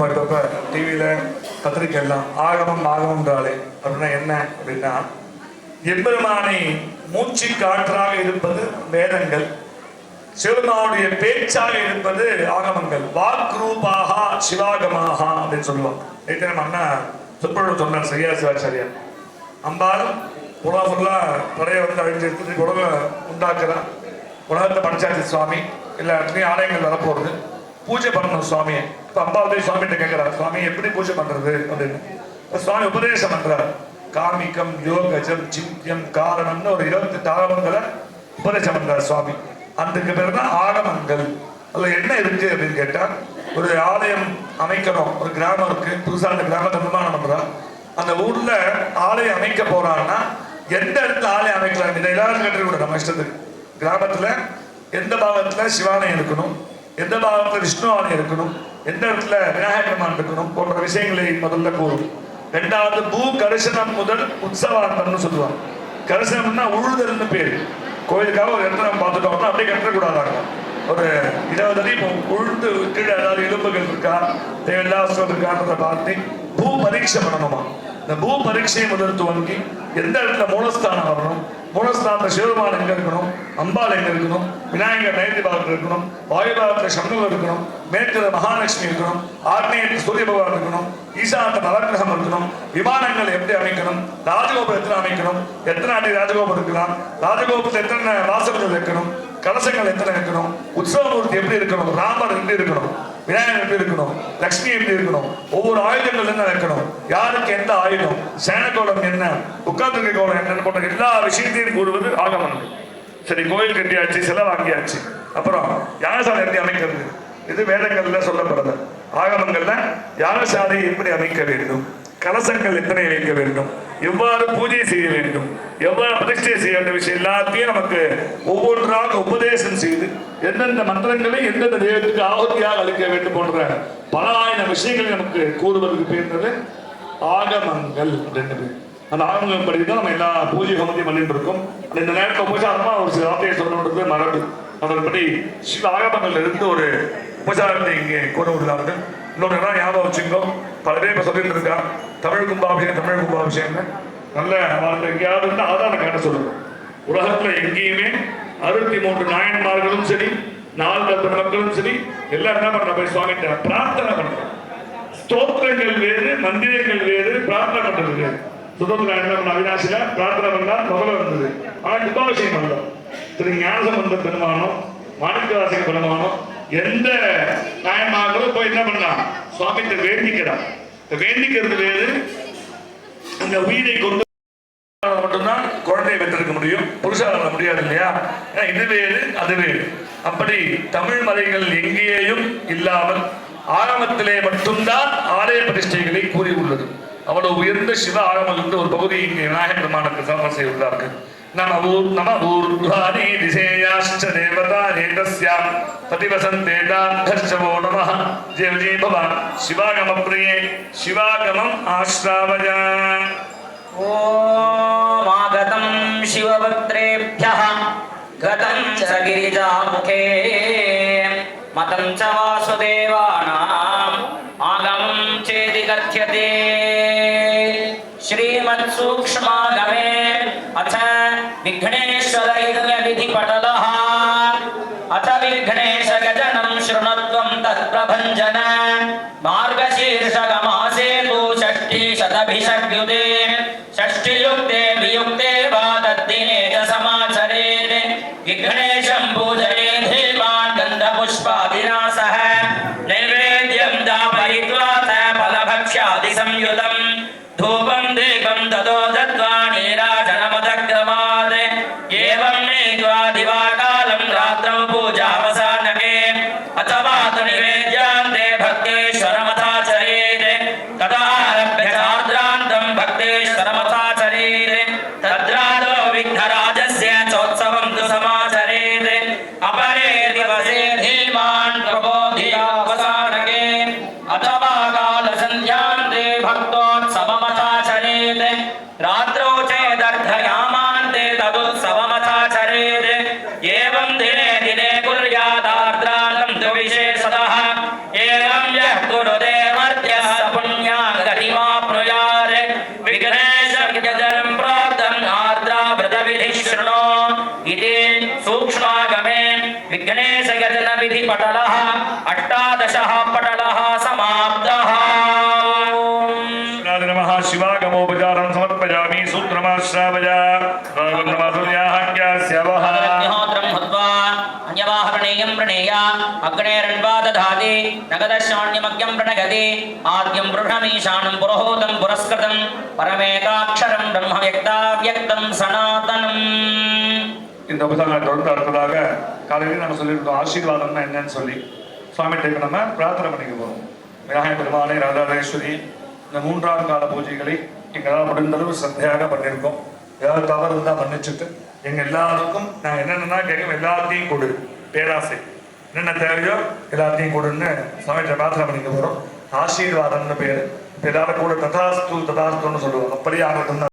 இப்போ டிவியில் பத்திரிக்கை எல்லாம் ஆகமம் ஆகமன்றாலே அப்படின்னா என்ன அப்படின்னா எம்பெருமானை மூச்சு காற்றாக இருப்பது வேதங்கள் சிவபெருமானுடைய பேச்சாக இருப்பது ஆகமங்கள். வாக்ரூபாக சிவாகமாக அப்படின்னு சொல்லுவாங்க நேற்று நம்ம அண்ணா சுப்பழு சொன்னார் சரியா சிவாச்சாரியா? அம்பாள் உலகம் ஃபுல்லாக படைய வந்து அழிஞ்சு எடுத்துட்டு உலகம் உண்டாக்குறான் உலகத்தை படைச்சாச்சு சுவாமி. எல்லா இடத்துலையும் ஆலயங்கள் வரப்போகுது. பூஜை பண்ணணும் சுவாமியை இப்போ அம்பாள் போய் சுவாமிகிட்ட கேட்குறாரு சுவாமி எப்படி பூஜை பண்றது? அப்படின்னு. சுவாமி உபதேசம் பண்றார். காமிக்கம் யோகஜம் சித்தியம் காரணம்னு ஒரு இருபத்தெட்டு ஆகமங்களை உபதேசம் பண்றார் சுவாமி. அதுக்கு பேர் தான் ஆகமங்கள். அதுல என்ன இருக்கு அப்படின்னு கேட்டா ஒரு ஆலயம் அமைக்கணும். ஒரு கிராமம் இருக்கு. புதுசா அந்த கிராமத்தை நிர்மாணம் பண்றா. அந்த ஊர்ல ஆலயம் அமைக்க போறான்னா எந்த இடத்துல ஆலயம் அமைக்கலாம்? இதை எல்லாரும் கேட்டு கூட நம்ம இஷ்டத்துக்கு. கிராமத்துல எந்த பாகத்துல சிவாலயம் இருக்கணும்? எந்த பாகத்தில் விஷ்ணு ஆலயம் இருக்கணும் எந்த இடத்துல விநாயகர் இருக்கணும்? போன்ற விஷயங்களை முதல்ல கூறும் ரெண்டாவது பூ கரிசனம் முதல் உற்சவார்த்தம்னு சொல்லுவாங்க. கரிசனம்னா உழுதல்னு பேர். கோயிலுக்காக ஒரு இடத்துல நம்ம பார்த்துட்டோம்னா அப்படியே கட்டக்கூடாதாங்க. ஒரு இருபது அடி இப்போ உழுந்து கீழே ஏதாவது எலும்புகள் இருக்கா? தேவையில்லாசம் இருக்கான்றத பார்த்து பூ பரீட்சை பண்ணணுமா? இந்த பூ பரீட்சையை முதல் துவங்கி எந்த இடத்துல மூலஸ்தானம் வரணும்? மூலஸ்தானத்தில் சிவபெருமான் எங்க இருக்கணும்? அம்பாள் எங்க இருக்கணும்? விநாயகர் நயந்தி பாகத்தில் இருக்கணும் வாயு பாகத்தில் சண்முகம் இருக்கணும் மேற்குல மகாலட்சுமி இருக்கணும் ஆக்னேயத்தில் சூரிய பகவான் இருக்கணும் ஈசாத்த நவக்கிரகம் இருக்கணும் விமானங்கள் எப்படி அமைக்கணும் ராஜகோபுரம் எத்தனை அமைக்கணும் எத்தனை அடி ராஜகோபுரம் இருக்கலாம் ராஜகோபுரத்தில் எத்தனை வாசல்கள் இருக்கணும் கலசங்கள் எத்தனை இருக்கணும் உற்சவமூர்த்தி எப்படி இருக்கணும் ராமர் எப்படி இருக்கணும் விநாயகர் எப்படி இருக்கணும் லக்ஷ்மி எப்படி இருக்கணும் ஒவ்வொரு ஆயுதங்கள் என்ன இருக்கணும் யாருக்கு எந்த ஆயுதம் சேனகோலம் என்ன உட்கார்ந்து கோலம் என்னன்னு போன்ற எல்லா விஷயத்தையும் கூறுவது ஆகமனங்கள் சரி கோயில் கட்டியாச்சு சிலை வாங்கியாச்சு. அப்புறம் யாகசாலை எப்படி அமைக்கிறது? இது வேதங்கள்ல சொல்லப்படுது. ஆகமங்கள்ல யாகசாலையை எப்படி அமைக்க வேண்டும்? கலசங்கள் எத்தனை வைக்க வேண்டும்? எவ்வாறு பூஜை செய்ய வேண்டும்? எவ்வாறு பிரதிஷ்டை செய்ய வேண்டும்? விஷயம் எல்லாத்தையும் நமக்கு ஒவ்வொன்றாக உபதேசம் செய்து எந்தெந்த மந்திரங்களை எந்தெந்த தெய்வத்துக்கு ஆபத்தியாக அளிக்க வேண்டும் போன்ற பல ஆயிரம் விஷயங்களை நமக்கு கூறுவதற்கு பேர்ந்தது ஆகமங்கள் அப்படின்னு பேர். அந்த ஆகமங்கள் படி தான் நம்ம எல்லா பூஜை ஹோமத்தையும் பண்ணிட்டு இருக்கோம். இந்த நேரத்தில் உபசாரமா ஒரு சில வார்த்தையை சொல்லணுன்றது மரபு. அதன்படி சில ஆகமங்கள் இருந்து ஒரு உபசாரத்தை இங்கே கூற உள்ளார்கள் இன்னொரு இடம் ஞாபகம் வச்சுக்கோ. பல பேர் இப்போ சொல்லிட்டு இருக்கா தமிழ் கும்பாபிஷேகம் தமிழ் கும்பாபிஷேகம் நல்ல வார்த்தை. எங்கேயாவது இருந்தா அதான் கேட்ட சொல்லணும் உலகத்துல எங்கேயுமே அறுபத்தி மூன்று நாயன்மார்களும் சரி நாலு மக்களும் சரி எல்லாம் என்ன பண்ற? போய் சுவாமிகிட்ட பிரார்த்தனை பண்றோம் ஸ்தோத்திரங்கள் வேறு மந்திரங்கள் வேறு பிரார்த்தனை பண்றது வேறு. சுதந்திர என்ன பண்ண அவினாசில பிரார்த்தனை பண்ணா முதல்ல இருந்தது. ஆனா கும்பாபிஷேகம் பண்ணோம் திரு ஞானசம்பந்த பெருமானம் மாணிக்கவாசக பெருமானம் எந்த நாயன்மார்களும் போய் என்ன பண்ணா? சுவாமிகிட்ட வேண்டிக்கிறான் வேண்டிக்கிறது வேறு அந்த உயிரை கொண்டு மட்டும்தான் குழந்தையை பெற்றிருக்க முடியும். புருஷால முடியாது இல்லையா? இது வேறு அது வேறு. அப்படி தமிழ் மலைகள் எங்கேயும் இல்லாமல் ஆரம்பத்திலே மட்டும்தான் ஆலய பிரதிஷ்டைகளை கூறியுள்ளது. அவ்வளவு உயர்ந்த சிவ ஆழம் இருந்த ஒரு பகுதி இங்கே விநாயக பெருமானுக்கு சமர்ப்பணம் செய்துள்ளார்கள். நம ஊர் நம ஊர்வானே திசேயாஷ்ட தேவதா நேதஸ்யாம் பதிவசந்தேதார்ச்சவோ நம ஜெய ஜெய பவான். சிவாகம பிரியே சிவாகமம் ஆஸ்ராவஜ ஓம் ஆகதம் சிவபத்ரேபிய கதம் ச கிரிஜாமுகே. மதம் ச आगमं चेदि कथ्यते श्रीमत्सूक्ष्मागमे अथ विघ्नेश्वरयज्ञविधिपटलः अथ विघ्नेश गजनं शृणत्वं तत्प्रभञ्जन। मार्गशीर्षगमासे तु षष्टिशतभिषग्युते फलभक्ष्यादिसंयुतं धूपं दीपं ततो दत्वा नीराजनमदक्रमात् एवं नीत्वा दिवाकालं रात्रौ पूजावसानके। अथवा तु निवेद्यान्ते भक्तेश्वरमथाचरेत्। तदारभ्य चार्द्रान्तं भक्तेश्वरमथाचरेत्। భక్తోత్సవమచాచరేత్ రాత్రౌ చేదర్ధయామాంతే తదుత్సవమచాచరేత్ ఏవం దినే దినే కుర్యాదార్ద్రాలం తు విశేషతః ఏవం యః గురుదేవర్త్య పుణ్యాం గతిమాప్నుయార్ విఘ్నేశ్వర్యజరం ప్రాప్తం ఆర్ద్రావృత విధి శృణో ఇది సూక్ష్మాగమే విఘ్నేశ గజన విధి పటలః అష్టాదశ పటలః స समर्पयामि सूत्रमाश्रावया नमसूर्याह्यास्यवः अग्निहोत्रं हुत्वा अन्यवाहरणेयं प्रणेय अग्नेरण्वा दधाति नगदशाण्यमग्यं प्रणगति आद्यं बृढमीशानं पुरोहोतं पुरस्कृतं परमेकाक्षरं ब्रह्मव्यक्ताव्यक्तं सनातनम् இந்த உபசாரம் தொடர்ந்து அடுத்ததாக காலையில் நம்ம சொல்லியிருக்கோம் ஆசீர்வாதம்னா என்னன்னு சொல்லி சுவாமிகிட்ட இப்ப நம்ம பிரார்த்தனை பண்ணிக்க போறோம் விநாயகர் பெருமானை ராதாதேஸ்வரி இந்த மூன்றாம் கால பூஜைகளை எங்களால் முடிந்தளவு சந்தையாக பண்ணியிருக்கோம். ஏதாவது தவறு இருந்தால் மன்னிச்சுட்டு எங்கள் எல்லாருக்கும் நான் என்னென்னா கேட்கும் எல்லாத்தையும் கொடு. பேராசை. என்னென்ன தேவையோ எல்லாத்தையும் கொடுன்னு சமயத்தை பிரார்த்தனை பண்ணிக்க போகிறோம் ஆசீர்வாதம்னு பேர். எல்லாரும் கூட ததாஸ்து ததாஸ்துன்னு சொல்லுவோம் அப்படியே ஆகட்டும்